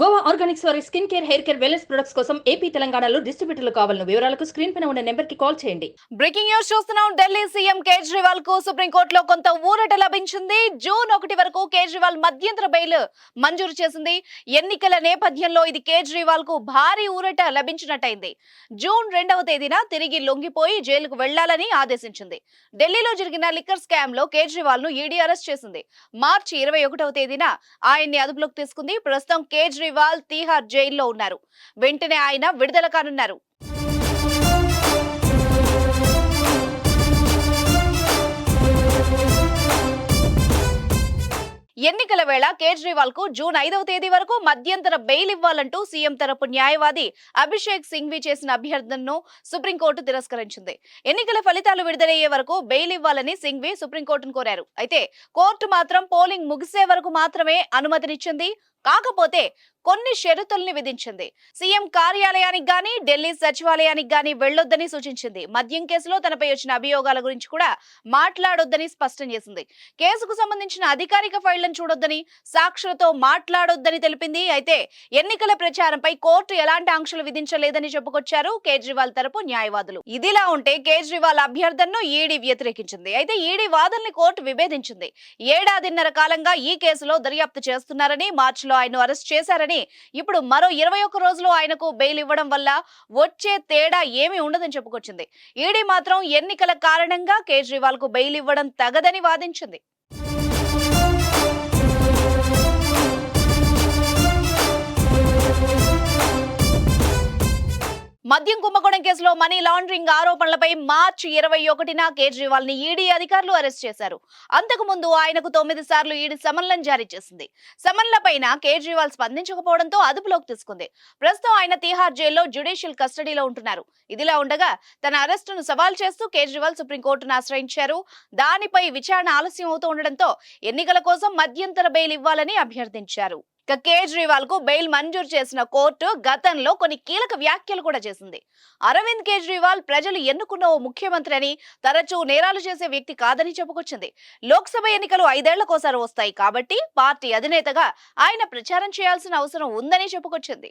Goa organics వారి skin care hair care wellness products కోసం AP తెలంగాణలో డిస్ట్రిబ్యూటర్లు కావాలన్న వివరాలకు స్క్రీన్ పైన ఉన్న నెంబర్కి కాల్ చేయండి. బ్రేకింగ్ న్యూస్ చూస్తున్నాం. ఢిల్లీ సీఎం కేజ్రీవాల్కు సుప్రీంకోర్టులో కొంత ఊరట లభించింది. జూన్ ఒకటి వరకు కేజ్రీవాల్ మధ్యంతర బెయిల్ మంజూరు చేసింది. ఎన్నికల నేపథ్యంలో ఇది కేజ్రీవాల్కు భారీ ఊరట లభించినట్టయింది. జూన్ రెండవ తేదీన తిరిగి లొంగిపోయి జైలుకు వెళ్ళాలని ఆదేశించింది. ఢిల్లీలో జరిగిన లిక్కర్ స్కామ్లో కేజ్రీవాల్ను ఈడీ అరెస్ట్ చేసింది. మార్చి ఇరవై ఒకటవ తేదీన ఆయన్ని అదుపులోకి తీసుకుంది. ప్రస్తుతం కేజ్రీవాల్ తీహార్ జైల్లో ఉన్నారు. వెంటనే ఆయన విడుదల కానున్నారు. ఎన్నికల వేళ కేజ్రీవాల్కు జూన్ ఐదవ తేదీ వరకు మధ్యంతర బెయిల్ ఇవ్వాలంటూ సీఎం తరపు న్యాయవాది అభిషేక్ సింఘ్వి చేసిన అభ్యర్థనను సుప్రీంకోర్టు తిరస్కరించింది. ఎన్నికల ఫలితాలు విడుదలయ్యే వరకు బెయిల్ ఇవ్వాలని సింఘ్వి సుప్రీంకోర్టును కోరారు. అయితే కోర్టు మాత్రం పోలింగ్ ముగిసే వరకు మాత్రమే అనుమతినిచ్చింది కాకపోతే కొన్ని షరతుల్ని విధించింది. సీఎం కార్యాలయానికి గాని ఢిల్లీ సచివాలయానికి గాని వెళ్ళొద్దని సూచించింది. మద్యం కేసులో తనపై వచ్చిన అభియోగాల గురించి కూడా మాట్లాడొద్దని స్పష్టం చేసింది. కేసుకు సంబంధించిన అధికారిక ఫైళ్ళను చూడొద్దని సాక్షులతో మాట్లాడొద్దని తెలిపింది. అయితే ఎన్నికల ప్రచారంపై కోర్టు ఎలాంటి ఆంక్షలు విధించలేదని చెప్పుకొచ్చారు కేజ్రీవాల్ తరపు న్యాయవాదులు. ఇదిలా ఉంటే కేజ్రీవాల్ అభ్యర్థనను ఈడీ వ్యతిరేకించింది. అయితే ఈడీ వాదనని కోర్టు విభేదించింది. ఏడాదిన్నర కాలంగా ఈ కేసులో దర్యాప్తు చేస్తున్నారని లో ఆయన అరెస్ట్ చేశారని ఇప్పుడు మరో ఇరవై ఒక్క రోజులు ఆయనకు బెయిల్ ఇవ్వడం వల్ల వచ్చే తేడా ఏమీ ఉండదని చెప్పుకొచ్చింది. ఈడీ మాత్రం ఎన్నికల కారణంగా కేజ్రీవాల్కు బెయిల్ ఇవ్వడం తగదని వాదించింది. మద్యం కుంభకోణం కేసులో మనీ లాండరింగ్ ఆరోపణలపై మార్చి ఇరవై ఒకటిన కేజ్రీవాల్ని ఈడీ అధికారులు అరెస్ట్ చేశారు. అంతకు ముందు ఆయనకు తొమ్మిది సార్లు ఈడీ సమన్లను జారీ చేసింది. సమన్లపైన కేజ్రీవాల్ స్పందించకపోవడంతో అదుపులోకి తీసుకుంది. ప్రస్తుతం ఆయన తీహార్ జైల్లో జ్యుడిషియల్ కస్టడీలో ఉంటున్నారు. ఇదిలా ఉండగా తన అరెస్టును సవాల్ చేస్తూ కేజ్రీవాల్ సుప్రీంకోర్టును ఆశ్రయించారు. దానిపై విచారణ ఆలస్యం అవుతూ ఉండడంతో ఎన్నికల కోసం మధ్యంతర బెయిల్ ఇవ్వాలని అభ్యర్థించారు. ఇక కేజ్రీవాల్కు బెయిల్ మంజూరు చేసిన కోర్టు గతంలో కొన్ని కీలక వ్యాఖ్యలు కూడా చేసింది. అరవింద్ కేజ్రీవాల్ ప్రజలు ఎన్నుకున్న ఓ ముఖ్యమంత్రి అని తరచూ నేరాలు చేసే వ్యక్తి కాదని చెప్పుకొచ్చింది. లోక్సభ ఎన్నికలు ఐదేళ్ళకోసారి వస్తాయి కాబట్టి పార్టీ అధినేతగా ఆయన ప్రచారం చేయాల్సిన అవసరం ఉందని చెప్పుకొచ్చింది.